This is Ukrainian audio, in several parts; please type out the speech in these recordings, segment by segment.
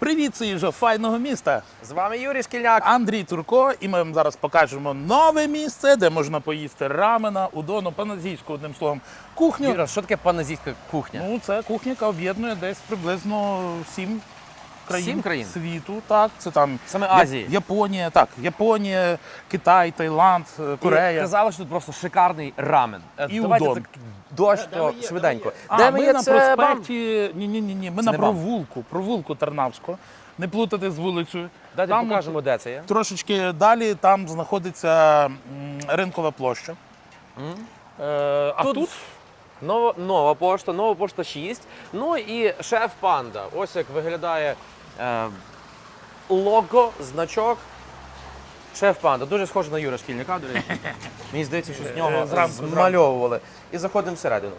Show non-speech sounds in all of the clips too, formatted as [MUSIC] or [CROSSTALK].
Привіт, їжа файного міста. З вами Юрій Шкільняк. Андрій Турко, і ми вам зараз покажемо нове місце, де можна поїсти рамена, удону, паназійську, одним словом, кухню. Юра, що таке паназійська кухня? Ну, це кухня, яка об'єднує десь приблизно сім країн, Сім країн? світу. Так, це там Саме Азії. Японія, так, Японія, Китай, Таїланд, е, І Корея. казали, що тут просто шикарний рамен. Е, І Давайте удон. так дощ, то швиденько. А, Де ми, ми є? на Це проспекті. Ні, ні, ні, ні. Ми на провулку, провулку Тарнавського. Не плутати з вулицею. Дайте Там покажемо, де це є. Трошечки далі там знаходиться м, ринкова площа. Е, а Тут- тут, Нова, нова пошта, нова пошта 6. Ну і шеф панда. Ось як виглядає лого, значок. Шеф панда. Дуже схоже на Юра Шкільника, до речі. [LAUGHS] Мені здається, що з нього Е, змальовували. І заходимо всередину.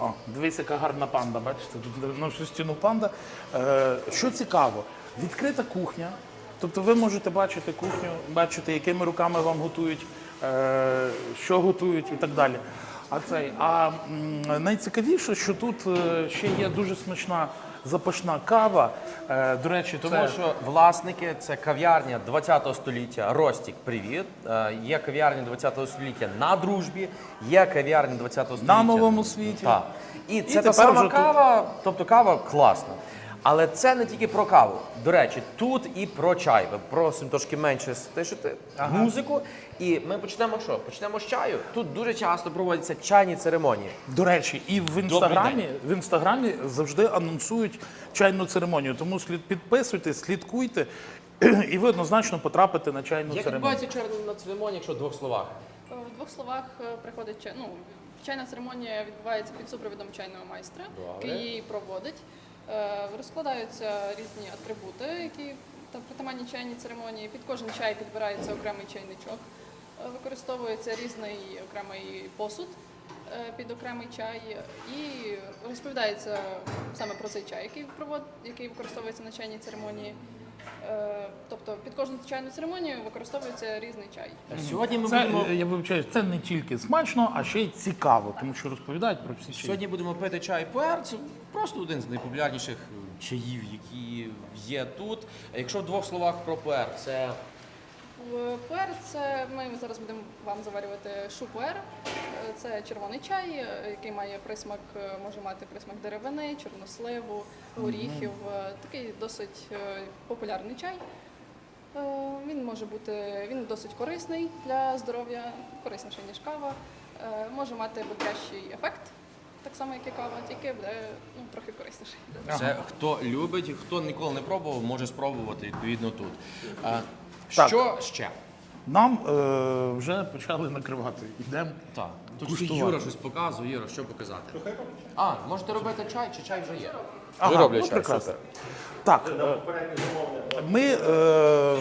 О, дивись, яка гарна панда, бачите, тут на всю стіну панда. Е, що цікаво, відкрита кухня. Тобто ви можете бачити кухню, бачити, якими руками вам готують, е, що готують і так далі. А цей, а найцікавіше, що тут е, ще є дуже смачна запашна кава. Е, до речі, Тому це... що власники це кав'ярня 20 століття Ростік. Привіт. Е, Є кав'ярня 20 століття на дружбі, є кав'ярня 20 століття На новому світі. Так. І це тепер та сама кава, тут- тобто кава класна. Але це не тільки про каву. До речі, тут і про чай. Ми просимо трошки менше стишити музику. І ми почнемо що? Почнемо з чаю. Тут дуже часто проводяться чайні церемонії. До речі, і в інстаграмі, в інстаграмі завжди анонсують чайну церемонію. Тому слід підписуйтесь, слідкуйте, і ви однозначно потрапите на чайну Як церемонію. відбувається чайна церемонія, якщо в двох словах? Е, В двох словах е, приходить ну, чайна церемонія відбувається під супровідом чайного майстра, Добре. який її проводить. Е, Розкладаються різні атрибути, які та притаманні чайні церемонії. Під кожен чай підбирається окремий чайничок, Е, використовується різний окремий посуд е, під окремий чай, і розповідається саме про цей чай, який який використовується на чайній церемонії. Е, Тобто під кожну чайну церемонію використовується різний чай. Сьогодні ми Це, будемо. е, я вибачаю, це не тільки смачно, а ще й цікаво, тому що розповідають про всі чаї. Сьогодні будемо пити чай пуер. Це просто один з найпопулярніших е, чаїв, які є тут. Якщо в двох словах про пуер, це В Пуер це ми зараз будемо вам заварювати шупуер. Е, Це червоний чай, який має присмак, може мати присмак деревини, чорносливу, горіхів. Такий досить е, популярний чай. Е, Він може бути він досить корисний для здоров'я, корисніший ніж кава. Е, Може мати бодрящий ефект, так само як і кава, тільки буде ну, трохи корисніший. Це хто любить, хто ніколи не пробував, може спробувати відповідно тут. Так. Що ще? Нам е, вже почали накривати. Йдемо. Так, тут Куштувати. Юра щось показує. Юра, що показати? А, можете робити чай, чи чай вже є? Ага, роблять ну, чай, прекрасно. Так, е, ми, е,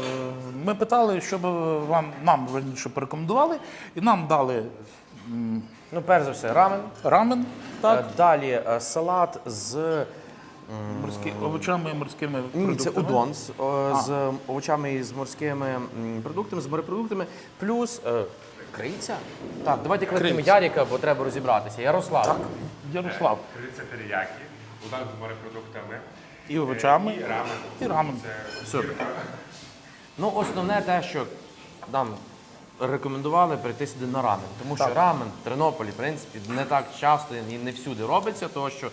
ми питали, щоб вам нам раніше порекомендували, і нам дали Ну, перш за все, рамен. рамен, так, Е, Далі е, салат з морські, овочами і морськими Ні, це удон з, о, з овочами і з морськими м, продуктами, з морепродуктами, плюс е, криця. Так, давайте кликнемо. Яріка, бо треба розібратися. Ярослав. Так, Ярослав. Криця теріякі, удон з морепродуктами. І овочами, І рамен. і рамен. Супер. Ну, основне те, що нам рекомендували прийти сюди на рамен. Тому що рамен в Тернополі, в принципі, не так часто і не всюди робиться, тому що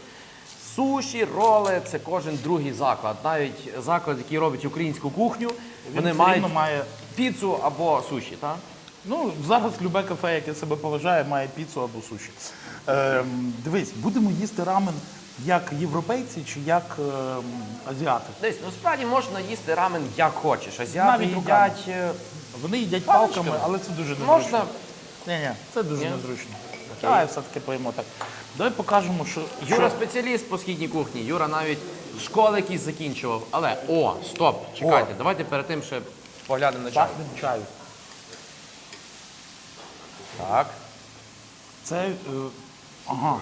суші, роли це кожен другий заклад. Навіть заклад, який робить українську кухню, вони все мають рівно має. піцу або суші, так? Ну, зараз любе кафе, яке себе поважає, має піцу або суші. Е, дивись, будемо їсти рамен як європейці чи як е, азіати. Десь ну справді можна їсти рамен як хочеш. Азіати Навіть руками. їдять. е, Вони їдять Паличками. палками, але це дуже незручно. Можна Ні, ні, це дуже незручно. Давай все-таки поїмо так. Давай покажемо, що. Юра що... спеціаліст по східній кухні. Юра навіть школи якісь закінчував. Але о, стоп, чекайте, давайте перед тим ще поглянемо на чай. Пахне чаю. Так. Це. Е, ага.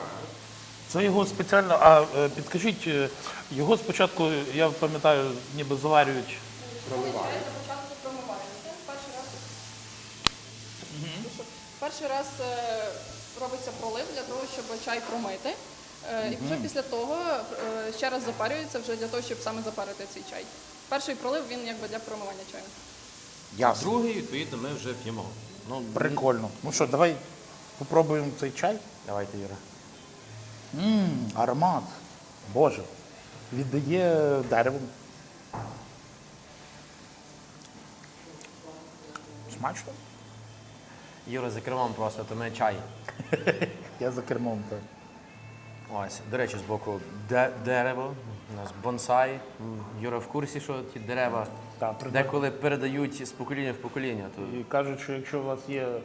Це його спеціально. А е, підкажіть, е, його спочатку, я пам'ятаю, ніби заварюють. Спочатку промивається перший раз. Перший раз е, робиться пролив для того, щоб чай промити. Е, І вже після того е, ще раз запарюється вже для того, щоб саме запарити цей чай. Перший пролив він якби для промивання чаю. Ясно. Другий, відповідно, ми вже п'ємо. Ну, Прикольно. Ну що, давай попробуємо цей чай. давайте, Юра. Мм, аромат. Боже. Віддає деревом. Смачно? Юра за кермом просто, то ми чай. [LAUGHS] Я за кермом. Так. Ось, до речі, з боку де- дерево, у нас бонсай. Юра в курсі, що ті дерева при- деколи передають з покоління в покоління. То... І кажуть, що якщо у вас є е,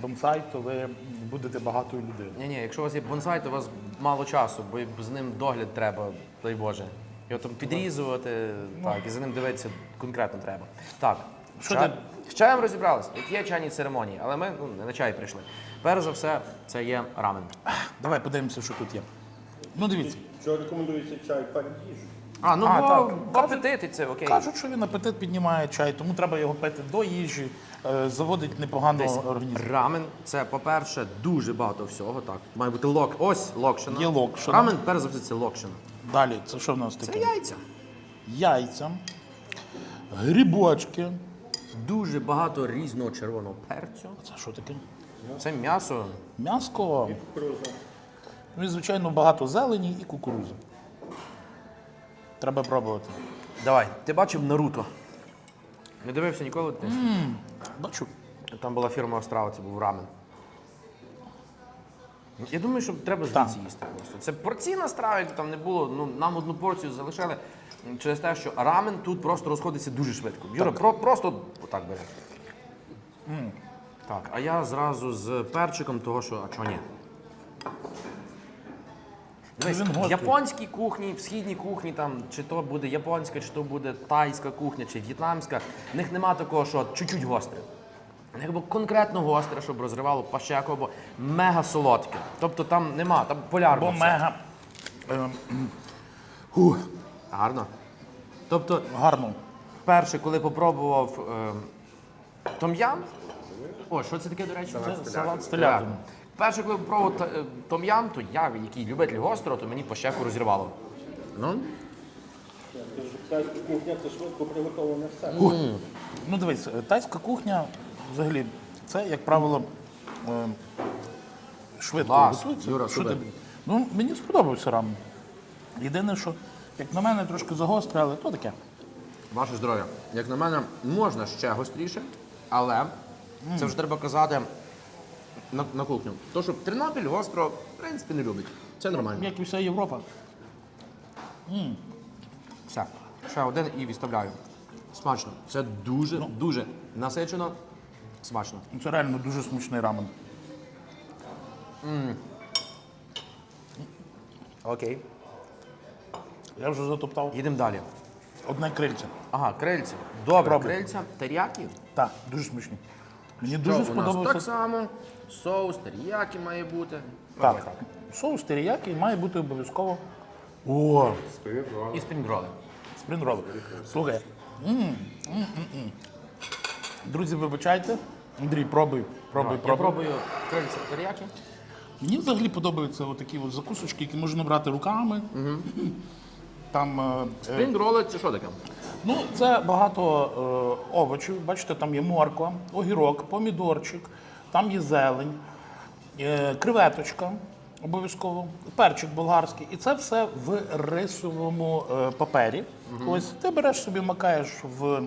бонсай, то ви будете багатою людиною. Ні, ні, якщо у вас є бонсай, то у вас мало часу, бо з ним догляд треба, дай Боже. Його там підрізувати, так, і за ним дивитися конкретно треба. Так, Що ча- ти- з чаєм розібралися. От є чайні церемонії, але ми ну, не на чай прийшли. Перш за все, це є рамен. Давай подивимося, що тут є. Ну дивіться. Що рекомендується чай перед їжею? А, ну А, бо так. в апетиті це окей. Кажуть, що він апетит піднімає чай, тому треба його пити до їжі, е, заводить непогано Десь організм. рамен це, по-перше, дуже багато всього. Так, має бути лок. Ось локшина. Є локшина. Рамен, перш за все, це локшина. Далі, це що в нас таке? Це яйця. Яйця, грибочки. Дуже багато різного червоного перцю. Це що таке? Це м'ясо. М'яско. Ну і, звичайно, багато зелені і кукурузи. Треба пробувати. Давай, ти бачив Наруто? Не дивився ніколи десь? Бачу. Там була фірма Острава, це був рамен. Я думаю, що треба звідси їсти просто. Це порційна страва, як там не було. Ну, нам одну порцію залишили через те, що рамен тут просто розходиться дуже швидко. Юра, про, просто отак бере. Так, а я зразу з перчиком того, що а чого ні? Дивись, Він в гострий. японській кухні, в східній кухні, там, чи то буде японська, чи то буде тайська кухня, чи в'єтнамська, в них нема такого, що чуть-чуть гостре. В них конкретно гостре, щоб розривало пащеку, або мега солодке. Тобто там нема, там полярно. Бо все. мега. е, м, Ух, Гарно. Тобто, гарно. перше, коли попробував е, том'ям. О, що це таке, до речі? Це салат з телятини. Так. Перше, коли попробував та- е, том'ям, то я, який любитель гострого, то мені пащеку розірвало. Ну, Тайська кухня це швидко приготовлене все. Ну дивись, е, тайська кухня взагалі, це, як правило, е, швидко Клас. готується. Юра, супер. ти- Ну, мені сподобався рамен. Єдине, що, як на мене, трошки загостре, але то таке. Ваше здоров'я. Як на мене, можна ще гостріше, але це вже треба казати на, на кухню. То, що Тернопіль гостро, в принципі, не любить. Це нормально. Як і вся Європа. Все. Ще один і відставляю. Смачно. Це дуже, дуже насичено. Смачно. Це реально дуже смачний рамен. Окей. Я вже затоптав Їдемо далі. одне крильце. Ага, крильця. Добре, Пробуй. крильця. Теріякі. Так, дуже смачні. Мені Що дуже у нас так само. Соус, теріякі має бути. Так, так. соус теріякі має бути обов'язково. О, І спінгроли. спрінрол. Слухай. м, м, м, м. Друзі, вибачайте. Андрій, пробуй, пробуй, Я пробуй. пробую крильця теріякі. Мені взагалі подобаються такі от закусочки, які можна брати руками. Там е, е, Спінгроли це що таке? Ну, це багато е, овочів. Бачите, там є морква, огірок, помідорчик, там є зелень, е, креветочка обов'язково, перчик болгарський. І це все в рисовому е, папері. Ось ти береш собі, макаєш в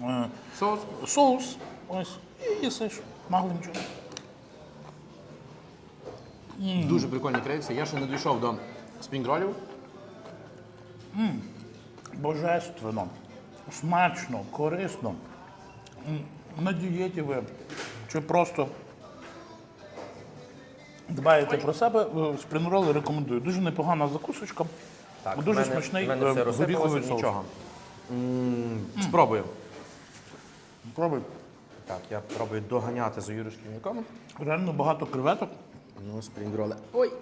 е, Соус. соус, ось, і їсиш магленько. Дуже прикольні крильця. Я ще не дійшов до спінгролів. Божественно, смачно, корисно. М, На дієті ви чи просто дбаєте про себе, е, спрінроли рекомендую. Дуже непогана закусочка. дуже мене- смачний в мене все е, розсипалося, горіховий соус. нічого. М, Спробую. Пробуй. Так, я пробую доганяти за Юришким якому. Реально багато креветок. Ну, спрінгроли. Ой.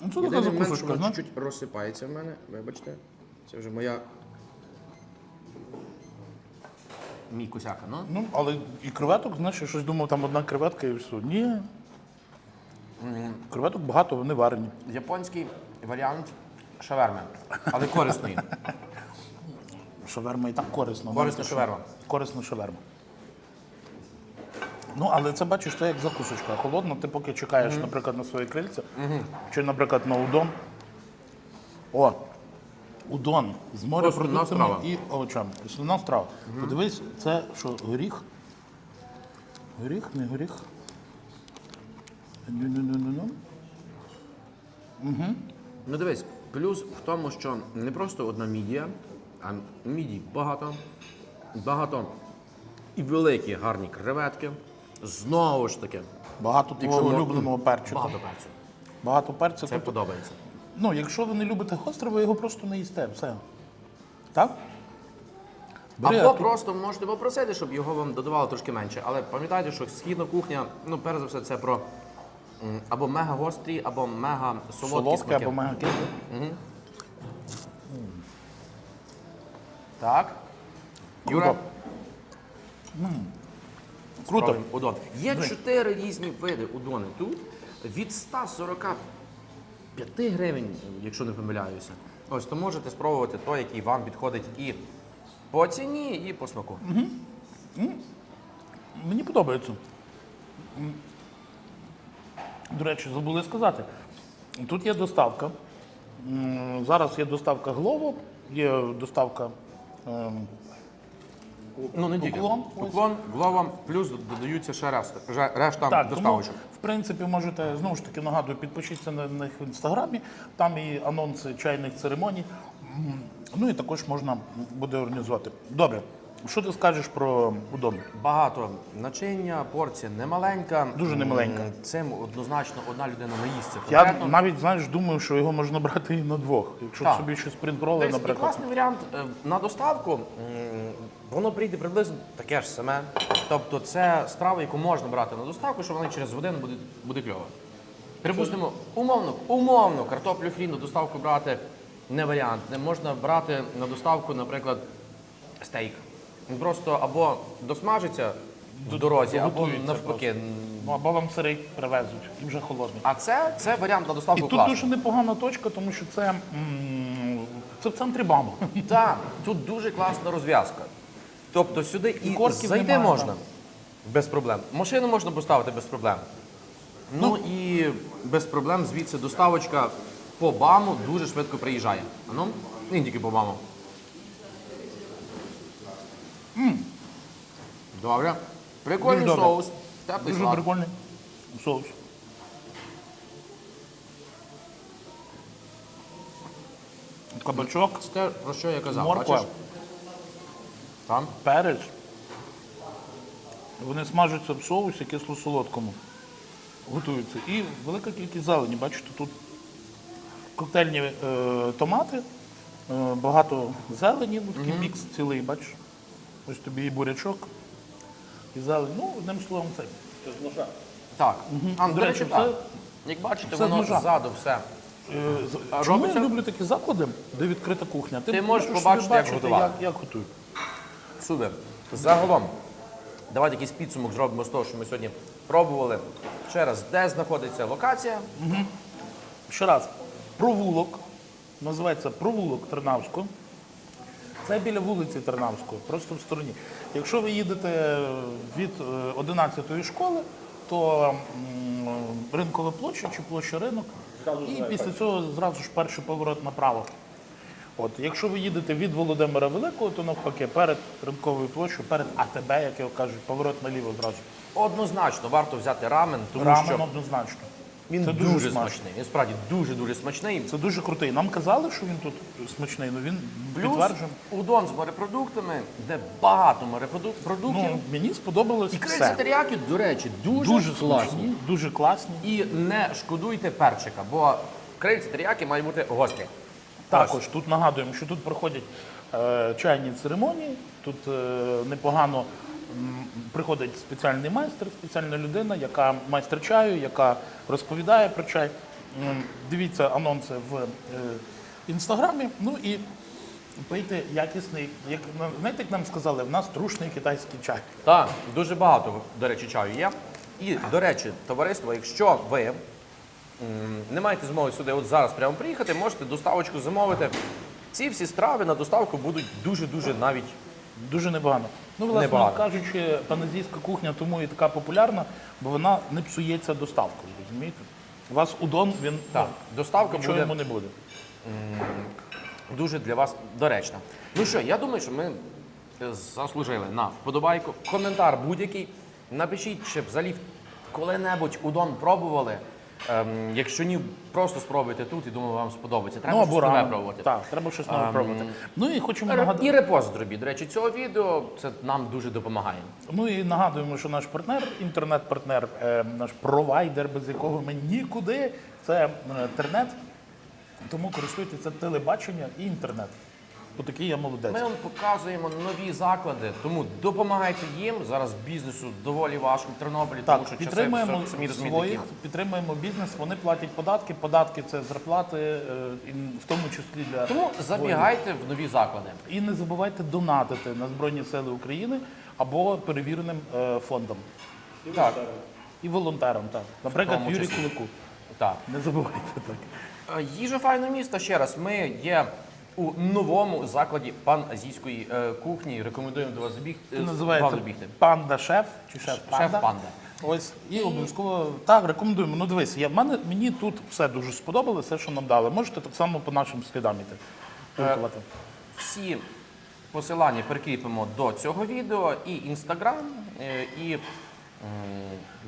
Ну, це така Єдиний момент, що закусочка, воно знаєш? чуть-чуть розсипається в мене. Вибачте. Це вже моя. Мій косяка, ну. Ну, але і креветок, знаєш, я щось думав, там одна креветка і все. Ні. Креветок багато, вони варені. Японський варіант шаверми, але корисної. Шаверма і так корисно. Корисна шаверма. Корисна шаверма. Ну, але це бачиш, це як закусочка. Холодно, ти поки чекаєш, наприклад, на своє крильце, чи, наприклад, на удон. О, удон з морепродуктами страва. і овочами. Основна страва. Подивись, це що, горіх? Горіх, не горіх. Ну-ну-ну-ну-ну. Ну дивись, плюс в тому, що не просто одна мідія, а мідій багато, багато і великі гарні креветки. Знову ж таки, Багато твого улюбленого перчику. багато перцю. Багато перцю. Це Тобто, подобається. Ну, якщо ви не любите гостре, ви його просто не їсте. Все. Так? Бери, Або а тут- просто можете попросити, щоб його вам додавало трошки менше. Але пам'ятайте, що східна кухня, ну перш за все, це про м, або мега гострі, або мега солодкі солодке смаки. або мега кисле. Так. Юра, Круто. Круто. удон. Є чотири різні види удони. Тут від 145 гривень, якщо не помиляюся. Ось то можете спробувати той, який вам підходить і по ціні, і по смаку. Мені подобається. М. До речі, забули сказати. Тут є доставка. М, Зараз є доставка Глово, є доставка. ем, Ну не тільки. Уклон, ось. Уклон, глава, плюс додаються ще решта, вже- решта Так, доставочок. в принципі, можете знову ж таки нагадую, підпишіться на них в інстаграмі. Там і анонси чайних церемоній. Ну і також можна буде організувати. Добре, що ти скажеш про удон? Багато начиння, порція немаленька. Дуже немаленька. М, Цим однозначно одна людина наїсться. Я конкретно. навіть знаєш, думаю, що його можна брати і на двох. Якщо Так. собі щось принтроли, Десь і наприклад. класний варіант е, на доставку. м, Воно прийде приблизно таке ж саме. Тобто це страва, яку можна брати на доставку, що вона через годину буде, буде кльова. Припустимо, умовно, умовно, картоплю фрі на доставку брати не варіант. Не можна брати на доставку, наприклад, стейк. Просто або досмажиться в дорозі, або Готується навпаки. Ну, або вам сирий привезуть, і вже холодний. А це, це варіант на І доставку тут класний. дуже непогана точка, тому що це, м, це в центрі Баму. Так, тут дуже класна розв'язка. Тобто сюди і, корків зайти немає, можна без проблем. Машину можна поставити без проблем. Ну, і без проблем звідси доставочка по БАМу дуже швидко приїжджає. А ну, не тільки по БАМу. Добре. Прикольний Дуже добре. соус. Теплий Дуже салат. прикольний соус. Кабачок, Це те, про що я казав. морква, Бачиш? Там. перець. Вони смажаться в соусі кисло-солодкому. Готуються. І велика кількість зелені. Бачите, тут коктейльні е, томати, е, багато зелені, ну, такий мікс цілий, бачиш. Ось тобі і бурячок, і зелень. Ну, одним словом, це. Це з ножа. Так. А, До речі, так. Як бачите, все з воно ножа. ззаду все. Е, з- А Чому робиться? я люблю такі заклади, де відкрита кухня? Ти можеш собі побачити, як бачити, готували. як, як готують. Супер. Загалом, давайте якийсь підсумок зробимо з того, що ми сьогодні пробували. Ще раз, де знаходиться локація? Ще раз, провулок, називається провулок Тернавського. Це біля вулиці Тернавської, просто в стороні. Якщо ви їдете від е, 11-ї школи, то ринкова площа чи площа ринок, і після цього зразу ж перший поворот направо. От, якщо ви їдете від Володимира Великого, то навпаки, перед ринковою площею, перед АТБ, як його кажуть, поворот наліво зразу. Однозначно варто взяти рамен, тому Рамен що однозначно. Він це дуже, дуже смачний. Він справді дуже-дуже смачний. Це дуже крутий. Нам казали, що він тут смачний, але він Плюс підтверджений. удон з морепродуктами, де багато морепродуктів. Ну, мені сподобалось І крильці все. до речі, дуже, Дуже класні. смачні, дуже класні. І не шкодуйте перчика, бо крильці теріякі мають бути гострі. Також тут нагадуємо, що тут проходять е, чайні церемонії. Тут е, непогано приходить спеціальний майстер, спеціальна людина, яка майстер чаю, яка розповідає про чай. Дивіться анонси в е, інстаграмі. Ну і пийте якісний, як знаєте, як нам сказали, в нас трушний китайський чай. Так, дуже багато, до речі, чаю є. І, до речі, товариство, якщо ви не маєте змоги сюди от зараз прямо приїхати, можете доставочку замовити. Ці всі страви на доставку будуть дуже-дуже навіть Дуже непогано. Ну, власне Непогано. кажучи, паназійська кухня тому і така популярна, бо вона не псується доставкою, розумієте? У вас удон, він Так, ну, доставка нічого буде йому не буде. дуже для вас доречна. Ну що, я думаю, що ми е, заслужили на вподобайку. Коментар будь-який. Напишіть, чи взагалі коли-небудь удон пробували. Ем, якщо ні, просто спробуйте тут і думаю, вам сподобається. Треба ну, щось нове пробувати. Так, треба щось нове Ем, пробувати. Ну і хочемо нагадати. І репост зробіть. До речі, цього відео це нам дуже допомагає. Ну і нагадуємо, що наш партнер, інтернет-партнер, е, наш провайдер, без якого ми нікуди, це е, інтернет. Тому користуйтеся телебачення і інтернет. Отакий я молодець. Ми вам показуємо нові заклади, тому допомагайте їм. Зараз бізнесу доволі важко в Тернополі, Так, тому що підтримуємо часи самі своїх, підтримуємо бізнес, вони платять податки. Податки це зарплати, е, і в тому числі для Тому забігайте в нові заклади. І не забувайте донатити на Збройні Сили України або перевіреним е, фондам. Так, І волонтерам, так. Наприклад, тому Юрій числі. Кулику. так. Не забувайте так. Е, Їжа файне місто. Ще раз, ми є у новому закладі пан-азійської е, кухні. Рекомендуємо до вас забігти. Це називається панда шеф чи шеф панда. Шеф панда. Ось і обов'язково так рекомендуємо. Ну дивись, я в мене мені тут все дуже сподобалося, все, що нам дали. Можете так само по нашим слідам іти. Спілкувати. Всі посилання прикріпимо до цього відео і інстаграм, е, і м,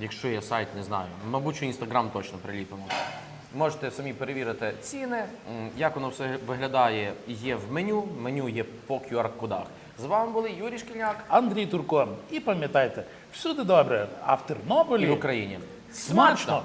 якщо є сайт, не знаю, мабуть, що інстаграм точно приліпимо. Можете самі перевірити ціни, як воно все виглядає, є в меню. Меню є по QR-кодах. З вами були Юрій Шкільняк Андрій Турко. І пам'ятайте, всюди добре, а в Тернополі і в Україні. смачно!